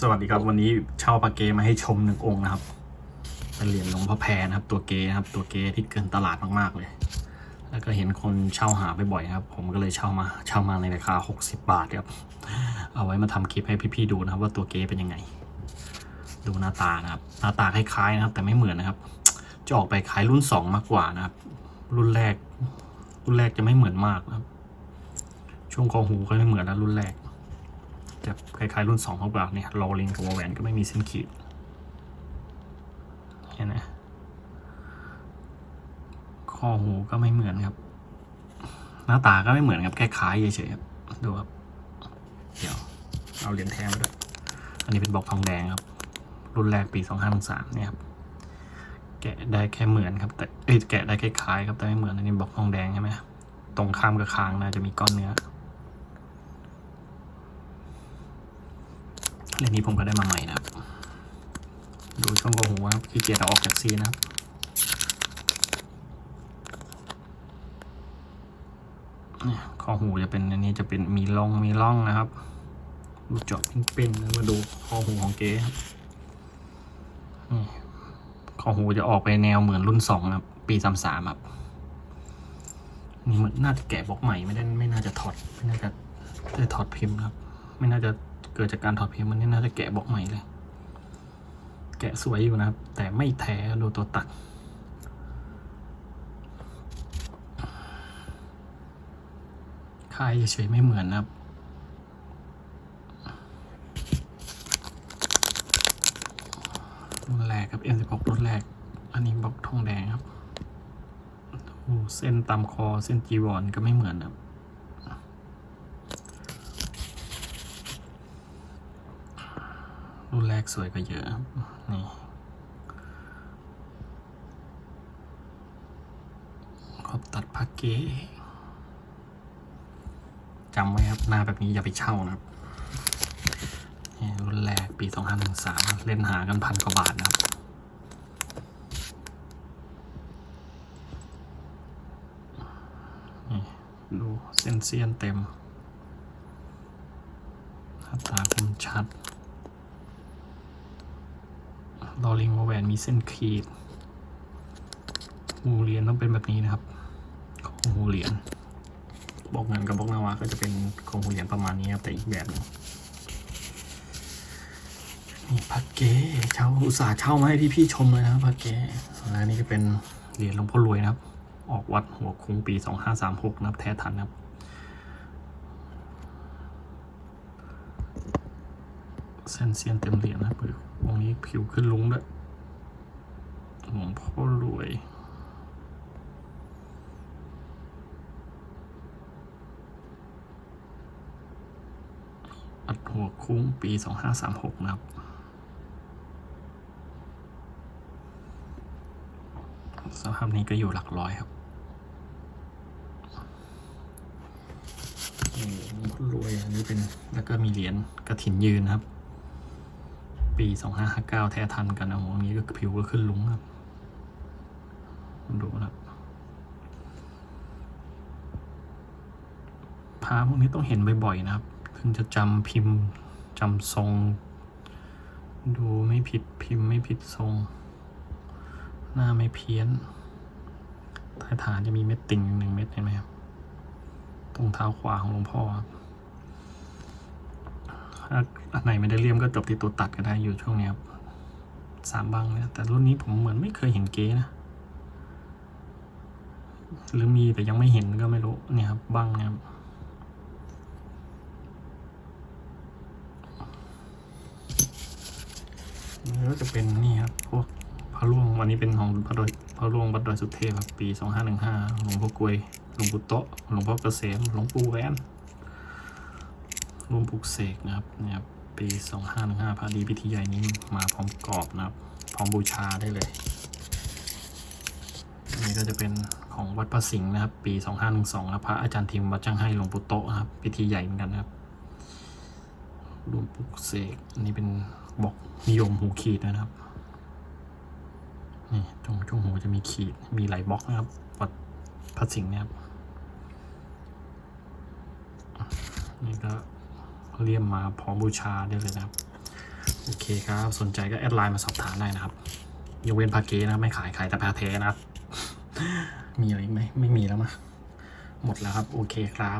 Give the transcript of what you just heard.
สวัสดีครับวันนี้เช่าพระเกมาให้ชมหนึ่งองค์นะครับเป็นเหรียญหลวงพ่อแพนะครับ ตัวเกนะครับ ตัวเกที่เกินตลาดมากๆเลย แล้วก็เห็นคนเช่าหาไปบ่อยครับ ผมก็เลยเช่ามาเช่ามาในราคา 60 บาทครับ เอาไว้มาทำคลิปให้พี่ๆดูนะครับ ว่าตัวเกเป็นยังไง ดูหน้าตานะครับ หน้าตาคล้ายๆนะครับ แต่ไม่เหมือนนะครับ จะออกไปคล้ายรุ่น 2 มากกว่านะครับ รุ่นแรก รุ่นแรกจะไม่เหมือนมากนะครับ ช่วงคอหูก็ไม่เหมือนนะรุ่นแรก จะคล้ายๆรุ่นสองเขาเนี่ยโรลิงกับวอลแวนก็ไม่มีเส้นขีดเห็นไหมข้อหูก็ไม่เหมือนครับ หน้าตาก็ไม่เหมือนครับคล้ายๆเฉยๆครับดูครับ เดี๋ยวเอาเหรียญแท้มาด้วย อันนี้เป็นบอกทองแดงครับ รุ่นแรกปีสองห้าสามเนี่ยครับแกะได้แค่เหมือนครับ แต่เอ้ยแกะได้คล้ายๆครับแต่ไม่เหมือนอันนี้บอกทองแดงใช่ไหมตรงข้ามกับคางนะจะมีก้อนเนื้อ เรื่องนี้ผมก็ได้มาใหม่นะครับ ดูช่วงกหูนะครับขี้เกียจเอาออกจากซีนะครับเนี่ยข้อหูจะเป็นอันนี้จะเป็นมีร่องมีร่องนะครับ ดูเจาะเป็นๆแล้วมาดูข้อหูของเก๊ครับข้อหูจะออกไปแนวเหมือนรุ่นสองนะครับปีสามสามครับนี่มันน่าจะแกะบล็อกใหม่ไม่ได้ไม่น่าจะถอดไม่น่าจะได้ถอดพิมพ์ครับ ไม่น่าจะ เกิดจากการถอดเพิมพ์มันนี่น่าจะแกะบอกใหม่เลย แกะสวยอยู่นะครับ แต่ไม่แท้ดูตัวตัดค่ายเฉยไม่เหมือนนะครับรุ่นแรกครับ M16 รุ่นแรก อันนี้บล็อกทองแดงครับโอ้เส้นตามคอเส้นจีวรก็ไม่เหมือนนะครับ รุ่นแรกสวยกว่าเยอะนี่ขอบตัดผ้าเก๋จำไว้ครับ หน้าแบบนี้อย่าไปเช่านะครับนี่รุ่นแรกปี 2513 เล่นหากันพันกว่าบาทนะครับนี่ดูเส้นเซียนเต็มหน้าตาคมชัด ลอลิงวอแหวนมีเส้นขีดหูเหรียญต้องเป็นแบบนี้นะครับ ของหูเหรียญบอกเงินกับบอกนาวาก็จะเป็นของหูเหรียญประมาณนี้ครับแต่อีกแบบนึงนี่พักเก๋เช่าอุตส่าห์เช่ามาให้พี่ๆชมเลยนะครับพักเก๋แล้วนี่ก็เป็นเหรียญหลวงพ่อรวยนะครับ ออกวัดหัวคุ้งปี 2536 นะครับแท้ทันนะครับ เส้นเซียนเต็มเหรียญนะครับวงนี้ผิวขึ้นลุงด้วยหลวงพ่อรวยอัดหัวคุ้งปี2536นะครับสภาพนี้ก็อยู่หลักร้อยครับนี่หลวงรวยอันนี้เป็นแล้วก็มีเหรียญกระถินยืนนะครับ ปี 2559 แท้ทันกันนะโอ้โหอันนี้ก็ผิวก็ขึ้นลุงครับดูนะครับพาพวกนี้ต้องเห็นบ่อยๆนะครับ ถึงจะจำพิมพ์จำทรง ดูไม่ผิดพิมพ์ไม่ผิดทรง หน้าไม่เพี้ยนใต้ฐานจะมีเม็ดติ่งหนึ่งเม็ดเห็นไหมครับ ตรงเท้าขวาของหลวงพ่อครับ ถ้าอันไหนไม่ได้เลี่ยมก็จบที่ตัวตัดก็ได้อยู่ช่วงนี้ครับสามบังเนี่ยแต่รุ่นนี้ผมเหมือนไม่เคยเห็นเก๊นะ หรือมีแต่ยังไม่เห็นก็ไม่รู้เนี่ยครับบังเนี่ยครับนี่ก็จะเป็นนี่ครับพวกพระร่วงวันนี้เป็นของพระดอยพระร่วงบัดดอยสุเทพครับปีสองห้าหนึ่งห้าหลวงพ่อกวยหลวงปู่โตะหลวงพ่อเกษมหลวงปู่แวน รวมปลุกเสกนะครับเนี่ยครับปี2515พระดีพิธีใหญ่นี้มาพร้อมกรอบนะครับ พร้อมบูชาได้เลยอันนี้ก็จะเป็นของวัดพระสิงห์นะครับ ปี2512ครับพระอาจารย์ทิมวัดจังให้หลวงปู่โตนะครับ พิธีใหญ่เหมือนกันนะครับรวมปลุกเสกอันนี้เป็นบอกนิยมหูขีดนะครับนี่ตรงช่วงหูจะมีขีดมีหลายบล็อกนะครับวัดพระสิงห์เนะครับนี่ก็ เลี่ยมมาพร้อมบูชาได้เลยนะครับ โอเคครับ สนใจก็แอดไลน์มาสอบถามได้นะครับยกเว้นพาเกนะไม่ขายขายแต่พาเทนะครับ มีอะไรไหมไม่มีแล้วมั้งหมดแล้วครับ โอเคครับ